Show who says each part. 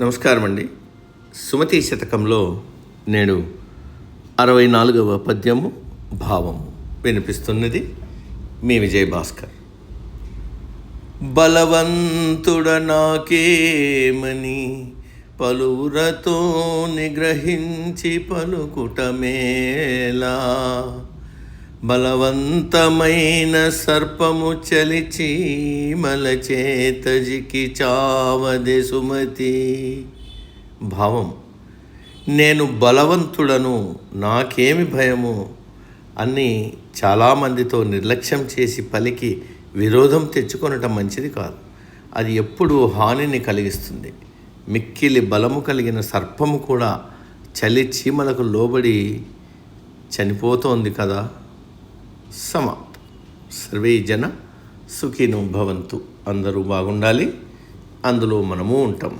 Speaker 1: నమస్కారం అండి సుమతి శతకంలో నేడు అరవై నాలుగవ పద్యము భావము వినిపిస్తున్నది మీ విజయ్ భాస్కర్ బలవంతుడ నాకేమని పలువురతో నిగ్రహించి పలుకుటమేలా బలవంతమైన సర్పము చలిచి మలచేతజికి చావది సుమతి. భావం నేను బలవంతుడను నాకేమి భయము అని చాలామందితో నిర్లక్ష్యం చేసి పలికి విరోధం తెచ్చుకొనటం మంచిది కాదు. అది ఎప్పుడూ హానిని కలిగిస్తుంది. మిక్కిలి బలము కలిగిన సర్పము కూడా చలి చీమలకు లోబడి చనిపోతోంది కదా. సమాప్తం. సర్వే జన సుఖినో భవంతు. అందరూ బాగుండాలి. అందులో మనము ఉంటాం.